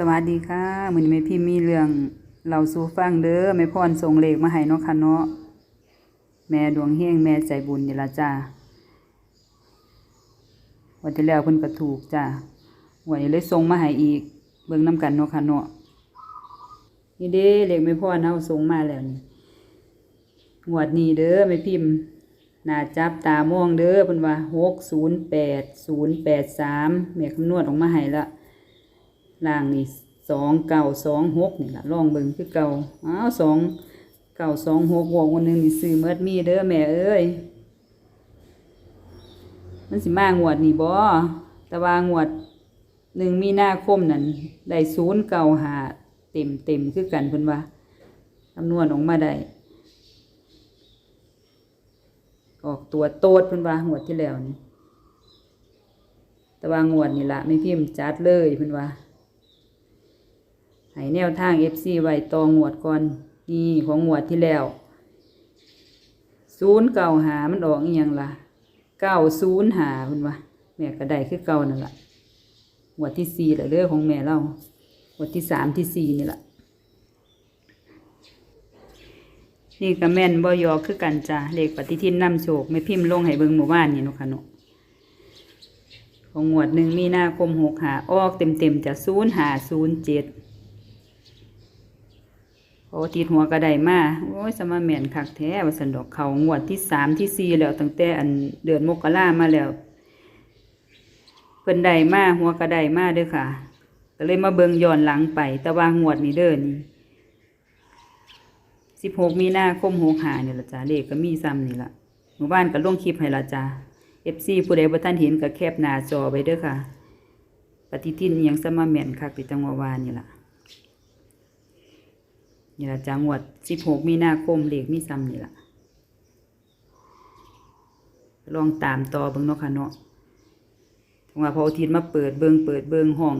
สวัสดีค่ะมือนี้แม่พิมพ์มีเรื่องเล่าสู่ฟังเด้อแม่พรส่งเลขมาให้เนาะค่ะเนาะแม่ดวงเฮงแม่ใจบุญนี่ละจ้าวันที่แล้วเพิ่นก็ถูกจ้าวันนี้เลยส่งมาให้อีก เบิ่งนํกันเนาะค่ะเนาะนี่เด้เลขแม่พรเฮาส่งมาแล้วนี่งวดนี้เด้อแม่พิมพ์น่าจับตามองเด้อเพิ่นว่า608083แม่คำนวณออกมาให้ละ ล่างนี่สองเก้าสองหกนี่ละลองเบิ่งคือเก่าอ้าวสองเก้าสองหกวงวันหนึ่งนี่ซื้อเมิดมีเด้อแม่เอ้ยมันสิมางวดนี่บ่แต่ว่างวดหนึ่งมีนาคมนั่นได้ศูนย์เก้าหาเต็มเต็มคือกันเพิ่นว่าคำนวณออกมาได้ออกตัวโตดเพิ่นว่างวดที่แล้วนี่แต่ว่างวดนี่ละไม่พิมพ์จัดเลยเพิ่นว่า ให้แนวทาง FC ไว้ต่องวดก่อนนี่ของงวดที่แล้วศูนย์เก่าหามันออกอีหยังล่ะเก้าศูนย์หาเพิ่นว่าแม่ก็ได้คือเก่านั่นล่ะงวดที่สี่ละเด้อของแม่เรางวดที่สามที่สี่นี่ล่ะนี่ก็แม่นบ่ยอคือกันจ้ะเลขปฏิทินนำโชคไม่พิมพ์ลงให้เบิงหมู่บ้านนี่นาะค่ะนาะของงวดหนึ่งมีนาคมหกหาออกเต็มเต็มๆจะศูนย์หาศูนย์เจ็ด โอ้ติดหัวกระไดมาโอ้ยสมาแมนคักแท้ว่าสันดอกเขางวดที่สามที่สี่แล้วตั้งแต่อันเดือนมกรามาแล้วเพิ่นได้มาหัวกระไดมาเด้อค่ะ ก็เลยมาเบิงย้อนหลังไป แต่ว่างวดนี้เด้อนี่สิบหกมีนาคมหกหาเนี่ยละจ้าเลขก็มีซ้ำนี่ละหมู่บ้านก็ล่วงคลิปให้ละจ้าเอฟซีผู้ใดบ่ท่านเห็นก็แคบหน้าจอไปเด้อค่ะ ปฏิทินยังสมาแมนคักติจังหวะวานี่ล่ะ นี่ละจังหวัดสิบหกมีนาคมเหลขมีซ้ำนี่ละลองตามต่อเบิ่งเนาะค่ะเนาะทงว่าพออาทิตย์มาเปิดเบิ่งเปิดเบิ่งห้อง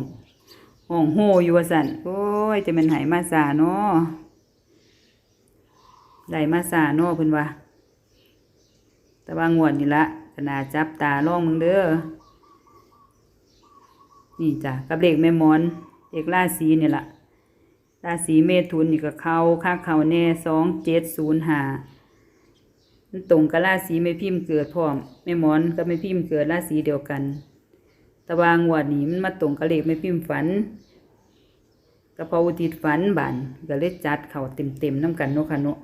ห้องโหอยู่ว่าสันโอ้ยจะเป็นไหมาสาเนาะได้มาสาเนาะเพิ่นว่า แต่ว่างวดนี่ละขนาจับตาลองมึงเด้อนี่จ้ะกับเหลขแม่มอนเอกลขราศีนี่ละ ราศีเมถุนนี่ก็เขาค่าเขาแน่สองเจ็ดศูนย์หาตรงกับราศีไม่พิมพ์เกิดพร้อมแม่หมอนก็ไม่พิมพ์เกิดราศีเดียวกันต่วางวดนี้มันมาตรงกับเลขไม่พิมพ์ฝันกระเพาอุทิศฝันบานก็เลยจัดเข่าเต็มเต็มๆน้ำกันเนาะค่ะเนาะ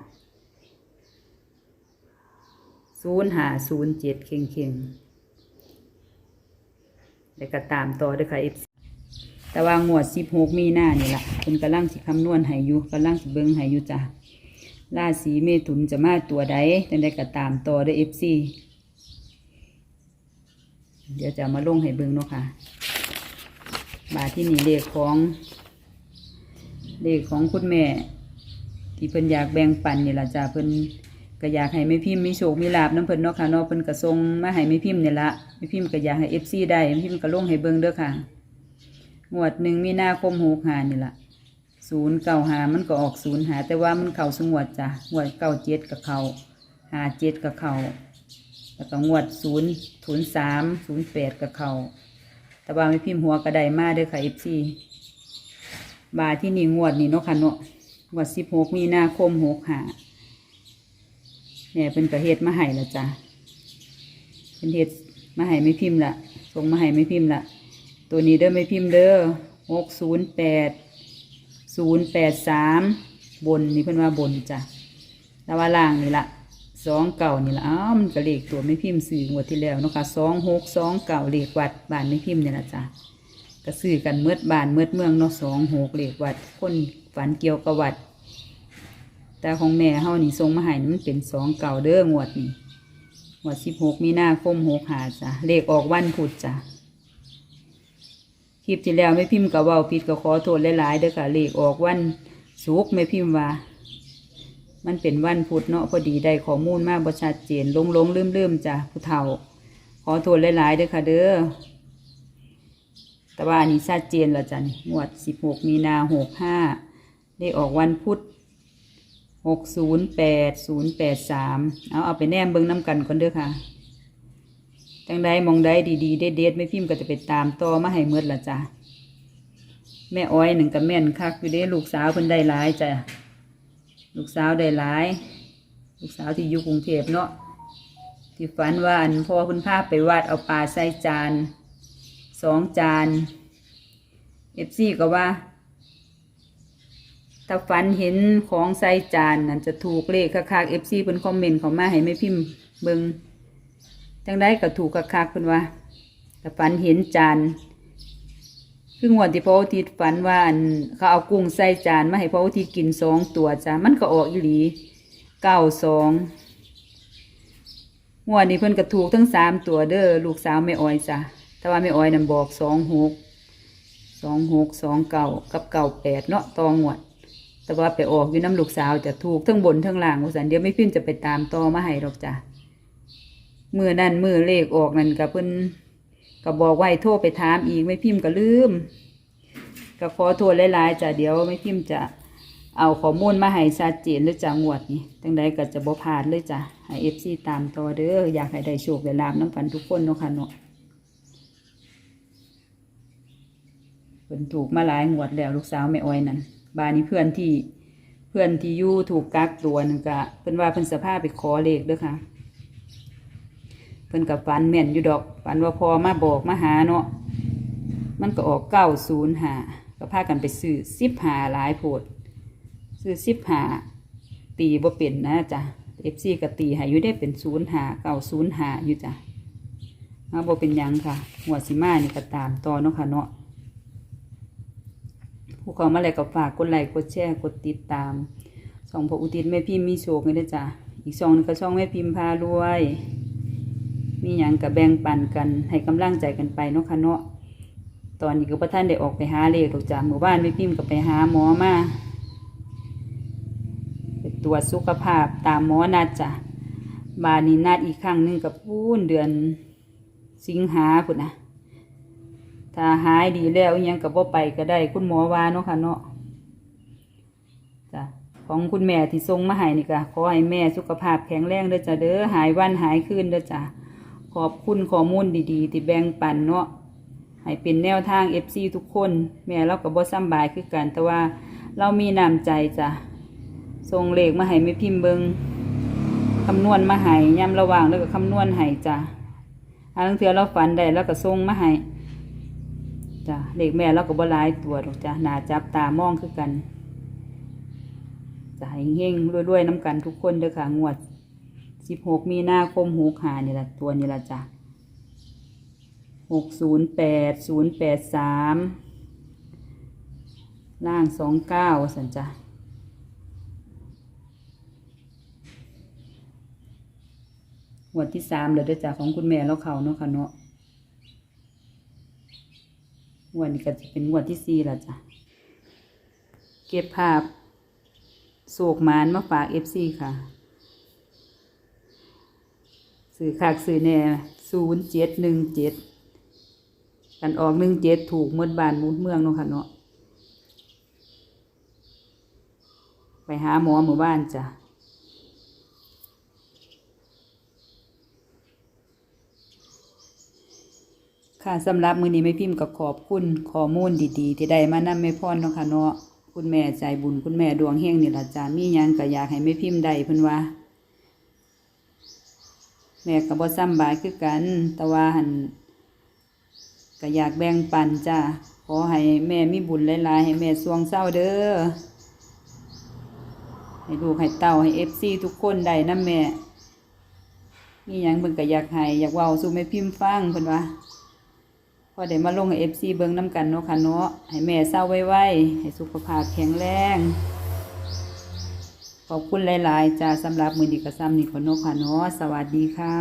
ศูนย์หาศูนย์เจ็ดเข่งเข่งแล้วก็ตามต่อด้วยค่ะ FC แต่ว่างวดสิบหกมีหน้านี่แหละเป็นกำลังสิคำนวณให้อยู่กำลังสิเบิ้งให้อยู่จ้ะราศีเมถุนจะมาตัวใดจังได้ก็ตามต่อได้เอฟซีเดี๋ยวจะเอามาลงให้เบิ้งเนาะค่ะบาทที่นี่เลขของเลขของคุณแม่ ที่เพิ่นอยากแบ่งปันนี่ล่ะจ้ะเพิ่นก็อยากให้แม่พิมพ์มีโชคมีลาบน้ำเพิ่นเนาะค่ะเนาะเพิ่นก็ส่งมาให้แม่พิมพ์นี่ละแม่พิมพ์ก็อยากให้เอฟซีได้แม่พิมพ์ก็ลงให้เบิ้งเด้อค่ะ งวดหนึ่งมีนาคมหกหานี่ละศูนย์เก้าหามันก็ออกศูนย์หา แต่ว่ามันเข่าสงวดจ้ะงวดเก้าเจ็ดกับเขาหาเจ็ดกับเขาแล้วก็งวดศูนย์ศูนย์สามศูนย์แปดกับเขาแต่ว่าไม่พิมพ์หัวกระไดมาเด้อค่ะเอฟซีบาทที่นี่งวดนี่เนาะค่ะเนาะงวดสิบหกมีนาคมหกหาเนี่ยเป็นกระเฮ็ดมาให้ละจ้ะเป็นเฮ็ดมาให้ไม่พิมพ์ละส่งมาให้ไม่พิมพ์ละ ตัวนี้เด้อไม่พิมพ์เด้อหกศูนย์แปดศูนย์แปดสามบนนี่เพิ่นว่าบนจ้ะแล้วว่าล่างนี่ละสองเก่านี่ละอ้าวมันก็เลขตัวไม่พิมพ์สื่องวดที่แล้วนะคะสองหกสองเก่าเลขวัดบานไม่พิมพ์นี่ละจ้ะก็ซื้อกันเมื่ดบานเมื่ดเมืองเนาะสองหกเลขวัดคนฝันเกี่ยวกับวัด แต่ของแม่เฮานี่ทรงมาห้นี่มันเป็นสองเก่าเด้องวดนี่งวดสิบหกมีหน้าคมหกหาจ้ะเลขออกวันพุธจ้ะ คลิปที่แล้วไม่พิมพ์กับว่าผิดก็ขอโทษหลายๆเด้อค่ะเลขออกวันศุกร์ไม่พิมพ์ว่า มันเป็นวันพุธเนาะพอดีได้ข้อมูลมากบ่ชัดเจนลงลงลืมลืมๆจ้ะผู้เฒ่า ขอโทษหลายๆเด้อค่ะเด้อแต่ว่าอันนี้ชัดเจนล้วจ้ะนี่งวดสิบหกมีนาหกห้าได้ออกวันพุธหกศูนย์แปดศูนย์แปดสามเอาเอาไปแนมเบิ้งน้ำกันก่อนเด้อค่ะ จังใดมองใดดีๆเด็ดๆไม่พิมพ์ก็จะไปตามต่อมาให้เมื่อละจ้ะแม่อ้อยหนึ่งกับแม่นคักอยู่เด้ลูกสาวเพิ่นได้หลายจ้ะลูกสาวได้หลาย ลูกสาวที่อยู่กรุงเทพเนาะที่ฝันว่าอันพ่อเพิ่นพาไปวัดเอาปลาใส่จานสองจานเอฟซีก็ว่าถ้าฝันเห็นของใส่จานนั่นจะถูกเลขคักๆเอฟซีเพิ่นคอมเมนต์เขามาให้แม่พิมพ์เบิง จังได้ก็ถูกะคักๆเพิ่นว่าถ้าฝันเห็นจานคืองวดที่พ่ออุทิศฝันว่าเขาเอากุ้งใส่จานมาให้พ่ออุทิศกินสองตัวจ้ะมันก็ออกอีหลีเก้าสองงวดนี้เพิ่นก็ถูกทั้งสามตัวเด้อลูกสาวแม่อ้อยจ้ะแต่ว่าแม่อ้อยนั่นบอกสองหกสองหกสองเก้ากับเก้าแปดเนาะตองวด แต่ว่าไปออกอยู่น้ำลูกสาวจะถูกทั้งบนทั้งล่างว่าสันเดียวไม่พิมพ์จะไปตามต่อมาให้หรอกจ้ะ มือนั่นมือเลขออกนั่นกับเพิ่นก็บอกไว้โทรไปถามอีกไม่พิมพ์ก็ลืมก็ขอโทษหลายๆจ้ะเดี๋ยวไม่พิมพ์จะเอาข้อมูลมาให้ชัดเจนเลยจ้ะงวดนี้จังใดก็จะบ่พลาดเลยจ้ะให้เอฟซีตามต่อเด้ออยากให้ได้โชคได้ลาบน้ำกันทุกคนเนาะค่ะเนาะเพิ่นถูกมาหลายงวดแล้วลูกสาวแม่อ้อยนั่นบานนี้เพื่อนที่เพื่อนที่ยู่ถูกกักตัวนึงก็เพิ่นว่าเพิ่นสภาพไปขอเลขเด้อค่ะ พิ่นกับฝันแม่นอยู่ดอกฝันว่าพอมาบอกมาหาเนาะมันก็ออกเก้าศูนย์หาก็พากันไปซื้อสิบหาหลายโพดซื้อสิบหาตีบ่เป็นนะจ้ะเอฟซีก็ตีให้อยู่ได้เป็นศูนย์หาเก้าศูนย์หาอยู่จ้ะมาบ่เป็นยังค่ะ หัวสิมานี่ก็ตามต่อเนาะค่ะเนาะผู้เขามาแล้วก็ฝากกดไลค์กดแชร์กดติดตามช่องพระอุทิศแม่พิมพ์มีโชคเลยนะจ๊ะอีกช่องหนึงก็ช่องแม่พิมพ์พารวย มีหยังกับแบ่งปันกัน ให้กำลังใจกันไปเนาะค่ะเนาะ ตอนนี้ก็พระท่านได้ออกไปหาเลขหรอกจ้ะหมู่บ้านแม่พิมพ์ก็ไปหาหมอมาไปตรวจสุขภาพตามหมอนัดจ้ะบานนี้นัดอีกครั้งหนึ่งกับพูนเดือนสิงหาพุ่นนะถ้าหายดีแล้วยังกับว่าไปก็ได้คุณหมอว่าเนาะค่ะเนาะจ้ะของคุณแม่ที่ทรงมาให้นี่ก็ขอให้แม่สุขภาพแข็งแรงเด้อจ้ะเด้อหายวันหายคืนเด้อจ้ะ ขอบคุณข้อมูลดีๆ ที่แบ่งปันเนาะให้เป็นแนวทางเอฟซีทุกคน แม่เราก็บ่สำบายคือกัน แต่ว่าเรามีน้ำใจจ้ะส่งเลขมาให้แม่พิมพ์เบิงคำนวณมาให้ย้ำระหว่างแล้วก็คำนวณให้จ้ะอันนั้นเถือเราฝันได้แล้วก็ส่งมาให้จ้ะเด็กแม่เราก็บ่หลายตัวหรอกจ้ะหนาจับตามองคือกันจะให้เฮงรวยๆน้ำกันทุกคนเด้อค่ะงวด สิบหกมีนาคมหกหานี่ละตัวนี่ละจ้ะหกศูนย์แปดศูนย์แปดสามล่างสองเก้าสันจ้ะงวดที่สามเลยด้อจ้ะของคุณแม่เราเขาเนาะค่ะเนาะวดนี้ก็จะเป็นงวดที่สี่ล้วจ้ะ เก็บภาพโศกหมานมาฝากเอฟซีค่ะ สื่อขากสื่อแน่ศูนย์เจ็ดหนึ่งเจ็ดกันออกหนึ่งเจ็ดถูกหมดบานมุดเมืองเนาะค่ะเนาะไปหาหมอหมู่บ้านจ้ะค่ะสำหรับมือนี้ไม่พิมพ์กับขอบคุณข้อมูลดีๆ ที่ได้มานำแม่พรเนาะค่ะเนาะคุณแม่ใจบุญคุณแม่ดวงเฮงนี่ละจ้ามียังก็อยากให้แม่พิมพ์ได้เพิ่นว่า แม่ก็บ่ซ้ำบายคือกัน แต่ว่าหันก็อยากแบ่งปันจ้าขอให้แม่มีบุญหลายๆ ให้แม่สวงเศร้าเด้อให้ลูกให้เต้าให้ FC ทุกคนได้นํแม่มีหยังเพิ่นก็อยากให้อยากเว้าสู่แม่พิมพ์ฟังเพิ่นว่าพอได้มาลงให้เอฟซีเบิ้งน้ำกันเนาะค่ะเนาะให้แม่เศร้าไว้ๆให้สุขภาพแข็งแรง ขอบคุณหลาย ๆจ้าสำหรับมือดีกระซ้ำนี่ขอเนาะค่ะเนาะสวัสดีค่ะ